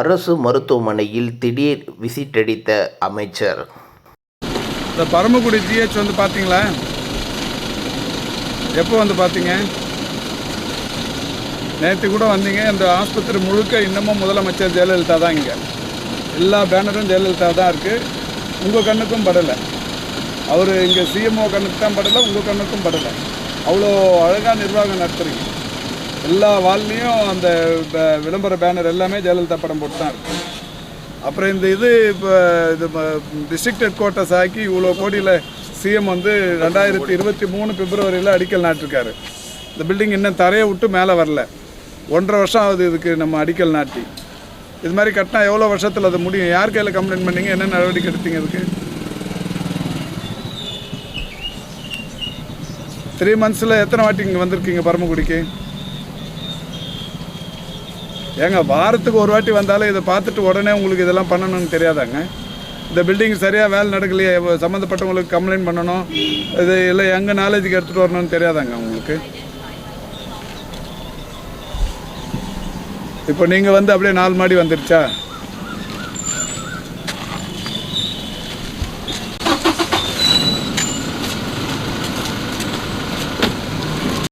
அரசு மருத்துவமனையில் திடீர் விசிட் அடித்த அமைச்சர். இந்த பரமக்குடி ஜிஹெச் வந்து பார்த்தீங்களா? எப்போ வந்து பார்த்தீங்க? நேற்று கூட வந்தீங்க. இந்த ஆஸ்பத்திரி முழுக்க இன்னமும் முதலமைச்சர் ஜெயலலிதா தான் இங்கே. எல்லா பேனரும் ஜெயலலிதா தான் இருக்குது உங்கள் கண்ணுக்கும் படலை. அவர் இங்கே சிஎம்ஓ கண்ணுக்கு தான் படலை உங்கள் கண்ணுக்கும் படலை. அவ்வளோ அழகாக நிர்வாகம் நடத்துறீங்க. எல்லா வால்லையும் அந்த விளம்பர பேனர் எல்லாமே ஜெயலலிதா படம் போட்டு தான் இருக்கு. அப்புறம் இந்த இது இப்போ இது டிஸ்ட்ரிக்ட் ஹெட் குவார்ட்டர்ஸ் ஆக்கி இவ்வளோ கோடியில் சிஎம் வந்து ரெண்டாயிரத்தி இருபத்தி மூணு பிப்ரவரியில் அடிக்கல் நாட்டிருக்காரு. இந்த பில்டிங் இன்னும் தரையை விட்டு மேலே வரல. ஒன்றரை வருஷம் ஆகுது இதுக்கு நம்ம அடிக்கல் நாட்டி. இது மாதிரி கட்டினா எவ்வளோ வருஷத்தில் அது முடியும்? யார் கையில் கம்ப்ளைண்ட் பண்ணீங்க? என்ன நடவடிக்கை எடுத்தீங்க இதுக்கு? த்ரீ மந்த்ஸில் எத்தனை வாட்டி இங்கே வந்திருக்கீங்க பரமக்குடிக்கு? ஏங்க வாரத்துக்கு ஒரு வாட்டி வந்தாலும் இதை பார்த்துட்டு உடனே உங்களுக்கு இதெல்லாம் பண்ணணும்னு தெரியாதாங்க? இந்த பில்டிங் சரியாக வேலை நடக்கலையே சம்மந்தப்பட்டவங்களுக்கு கம்ப்ளைண்ட் பண்ணணும் இது இல்லை எங்கள் நாலேஜுக்கு எடுத்துகிட்டு வரணும்னு தெரியாதாங்க உங்களுக்கு? இப்போ நீங்கள் வந்து அப்படியே நாலு மாடி வந்துருச்சா?